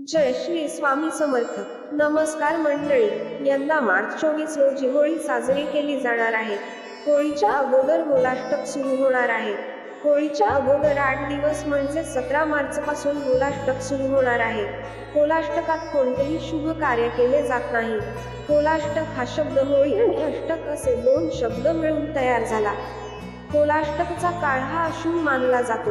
जय श्री स्वामी समर्थ. नमस्कार मंडळी. यंदा मार्च चोवीस रोजी होळी साजरी केली जाणार आहे. होळीच्या अगोदर गोलाष्टक सुरू होणार आहे. होळीच्या अगोदर आठ दिवस म्हणजे सतरा मार्च पासून गोलाष्टक सुरू होणार आहे. कोलाष्टकात कोणतेही शुभ कार्य केले जात नाही. कोलाष्टक हा शब्द होळी आणि अष्टक असे दोन शब्द मिळून तयार झाला. कोलाष्टकचा काळ हा अशुभ मानला जातो.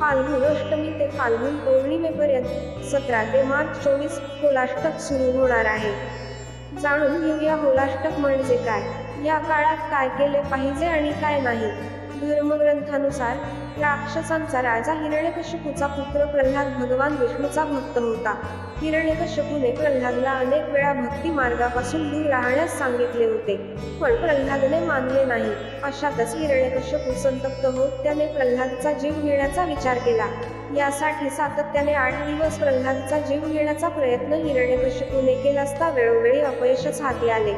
फाल्गुन अष्टमी ते फाल्गुन पौर्णिमेपर्यंत सतरा ते मार्च चोवीस कोलाष्टक सुरू होणार आहे. जाणून घेऊया होलाष्टक म्हणजे काय? या काळात काय केले पाहिजे आणि काय नाही? धर्मग्रंथानुसार राक्षसांचा राजा हिरण्यकश्यपूचा पुत्र प्रल्हाद भगवान विष्णूचा भक्त होता. हिरण्यकश्यपूने प्रल्हादला अनेक वेळा भक्ती मार्गापासून दूर राहण्यास सांगितले होते पण प्रल्हादने मानले नाही. अशातच हिरण्यकश्यपू संतप्त होत त्याने प्रल्हादचा जीव घेण्याचा विचार केला. यासाठी सातत्याने आठ दिवस प्रल्हादचा जीव घेण्याचा प्रयत्न हिरण्यकश्यपूने केला असता वेळोवेळी अपयशच हाती आले.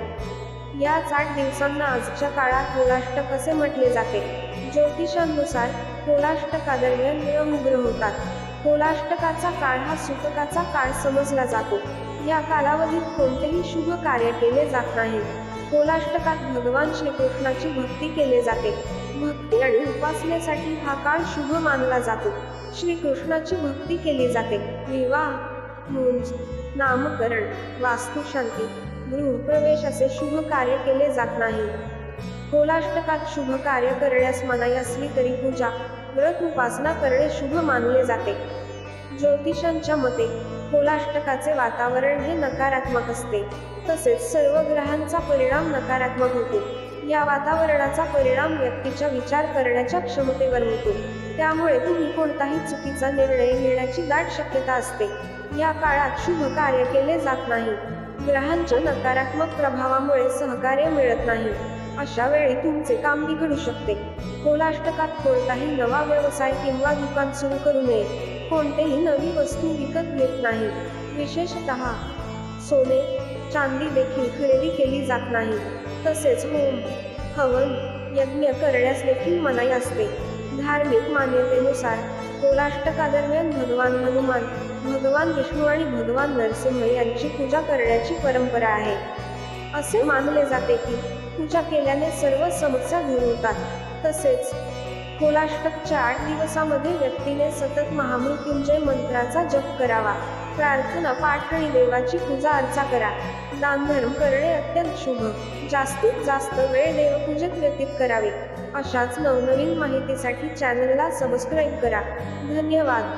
या साठ दिवसांना आजच्या काळात होलाष्टक असे म्हटले जाते. ज्योतिषांनुसार होलाष्टकादरम्यान नियम उग्र होतात. होलाष्टकाचा काळ हा सुतकाचा काळ समजला जातो. या कालावधीत कोणतेही शुभ कार्य केले जात नाही. होलाष्टकात भगवान श्रीकृष्णाची भक्ती केले जाते. भक्ती आणि उपासनेसाठी हा काळ शुभ मानला जातो. श्रीकृष्णाची भक्ती केली जाते. विवाह मुंज नामकरण वास्तुशांती गृहप्रवेश असे शुभ कार्य केले जात नाही. कोलाष्टकात शुभ कार्य करण्यास मनाई असली तरी पूजा व्रत उपासना करणे शुभ मानले जाते. ज्योतिषांच्या मते कोलाष्टकाचे वातावरण हे नकारात्मक असते. तसेच सर्व ग्रहांचा परिणाम नकारात्मक होतो. या वातावरणाचा परिणाम व्यक्तीच्या विचार करण्याच्या क्षमतेवर होतो. त्यामुळे तुम्ही कोणताही चुकीचा निर्णय घेण्याची दाट शक्यता असते. या काळात शुभ कार्य केले जात नाही. ग्रहांच्या नकारात्मक प्रभावामुळे सहकार्य मिळत नाही. अशा वेळी तुमचे काम बिघडू शकते. कोलाष्टकात कोणताही नवा व्यवसाय किंवा दुकान सुरू करू नये. कोणतेही नवी वस्तू विकत घेत नाही. विशेषत सोने चांदी देखील खरेदी केली जात नाही. तसेच होम हवन यज्ञ करण्यास देखील मनाई असते. धार्मिक मान्यतेनुसार कोलाष्टकादरम्यान भगवान हनुमान भगवान विष्णू आणि भगवान नरसिंह यांची पूजा करण्याची परंपरा आहे. असे मानले जाते की पूजा केल्याने सर्व समस्या दूर होतात. तसेच कोलाष्टकच्या आठ दिवसामध्ये व्यक्तीने सतत महामृत्युंजय मंत्राचा जप करावा. प्रार्थना पाठ आणि देवाची पूजा अर्चा करा. दानधर्म करणे अत्यंत शुभ. जास्तीत जास्त वेळ देवपूजेत व्यतीत करावे. अशाच नवनवीन माहितीसाठी चॅनलला सबस्क्राईब करा. धन्यवाद.